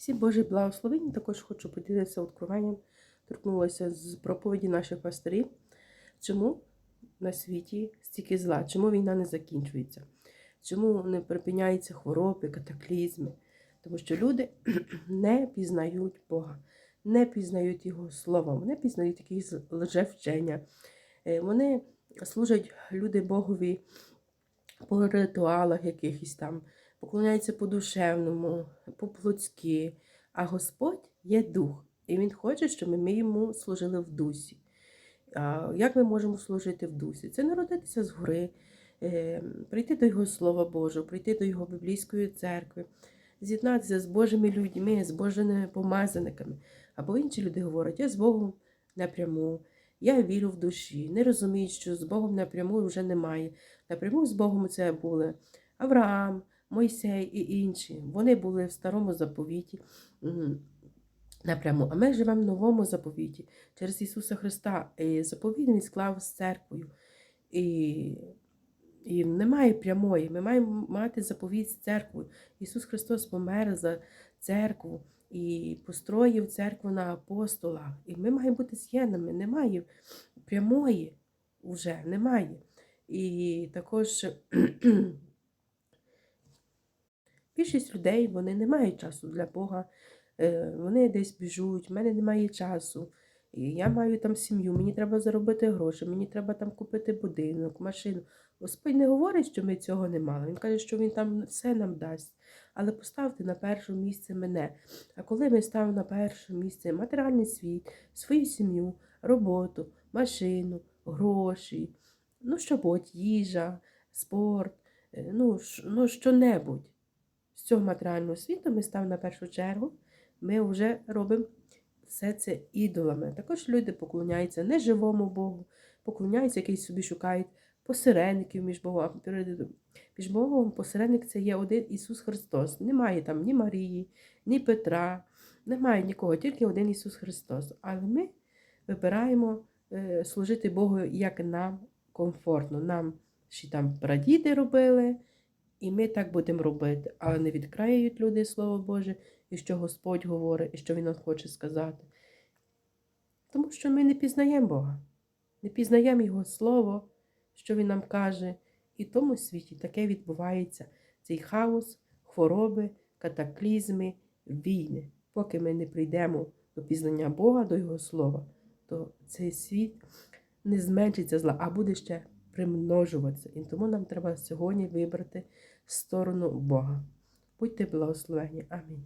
Всі Божі благословення також хочу поділитися откровенням, торкнулася з проповіді наших пасторів. Чому на світі стільки зла? Чому війна не закінчується? Чому не припиняються хвороби, катаклізми? Тому що люди не пізнають Бога, не пізнають Його слова, вони пізнають якісь лжевчення. Е, Вони служать люди Богові по ритуалах якихось там, поклоняються по душевному, по плотськи. А Господь є дух, і Він хоче, щоб ми йому служили в дусі. А Як ми можемо служити в дусі? Це народитися згори, е, прийти до Його Слова Божого, прийти до Його біблійської церкви, з'єднатися з Божими людьми, з Божими помазаниками. Або інші люди говорять, я з Богом напряму, я вірю в душі, не розуміють, що з Богом напряму вже немає. Напряму з Богом це були Авраам, Мойсей і інші. Вони були в старому заповіті. Напряму, а ми живемо в новому заповіті через Ісуса Христа. І заповіт Він склав з церквою. І, і немає прямої. Ми маємо мати заповіт з церквою. Ісус Христос помер за церкву і построїв церкву на апостолах. І ми маємо бути з'єднаними. Немає прямої вже, немає. І також більшість людей вони не мають часу для Бога. Е, Вони десь біжуть, в мене немає часу. І я маю там сім'ю, мені треба заробити гроші, мені треба там купити будинок, машину. Господь не говорить, що ми цього не мали. Він каже, що Він там все нам дасть. Але поставте на перше місце мене. А коли ми ставимо на перше місце матеріальний світ, свою сім'ю, роботу, машину, гроші, ну що їжа, спорт, е, ну, ну що-небудь з цього матеріального світу ми ставимо на першу чергу, ми вже робимо все це ідолами. Також люди поклоняються неживому Богу, поклоняються, який собі шукають посередників між Богом. Між Богом посередник це є один Ісус Христос. Немає там ні Марії, ні Петра, немає нікого, тільки один Ісус Христос. Але ми вибираємо е, служити Богу, як нам комфортно. Нам ще там прадіди робили. І ми так будемо робити, але не відкраюють люди Слово Боже, і що Господь говорить, і що Він нам хоче сказати. Тому що ми не пізнаємо Бога, не пізнаємо Його Слово, що Він нам каже. І в тому світі таке відбувається цей хаос, хвороби, катаклізми, війни. Поки ми не прийдемо до пізнання Бога, до Його Слова, то цей світ не зменшиться зла, а буде ще примножуватися. І тому нам треба сьогодні вибрати сторону Бога. Будьте благословені. Амінь.